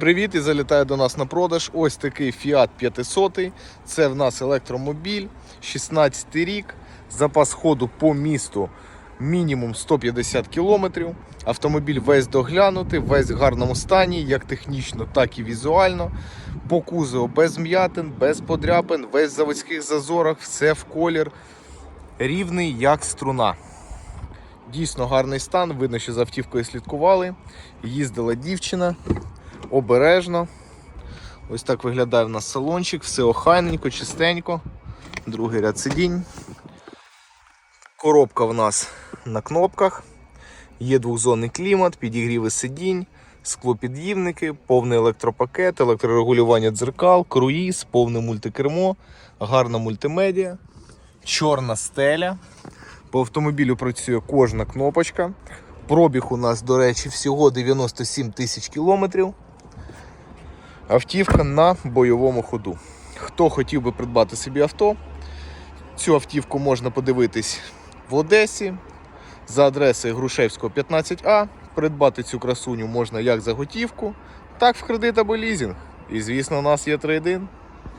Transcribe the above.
Привіт і залітає до нас на продаж. Ось такий Fiat 500. Це в нас електромобіль, 16 рік. Запас ходу по місту мінімум 150 кілометрів. Автомобіль весь доглянутий, весь в гарному стані, як технічно, так і візуально. По кузову без м'ятин, без подряпин, весь в заводських зазорах, все в колір. Рівний як струна. Дійсно гарний стан. Видно, що за автівкою слідкували. Їздила дівчина обережно. Ось так виглядає в нас салончик, все охайненько, чистенько. Другий ряд сидінь. Коробка в нас на кнопках. Є двохзонний клімат, підігріви сидінь, склопід'їмники, повний електропакет, електрорегулювання дзеркал, круїз, повне мультикермо, гарна мультимедіа, чорна стеля. По автомобілю працює кожна кнопочка. Пробіг у нас, до речі, всього 97 тисяч кілометрів. Автівка на бойовому ходу. Хто хотів би придбати собі авто, цю автівку можна подивитись в Одесі за адресою Грушевського 15А. Придбати цю красуню можна як за готівку, так в кредит або лізинг. І звісно, у нас є трейдин.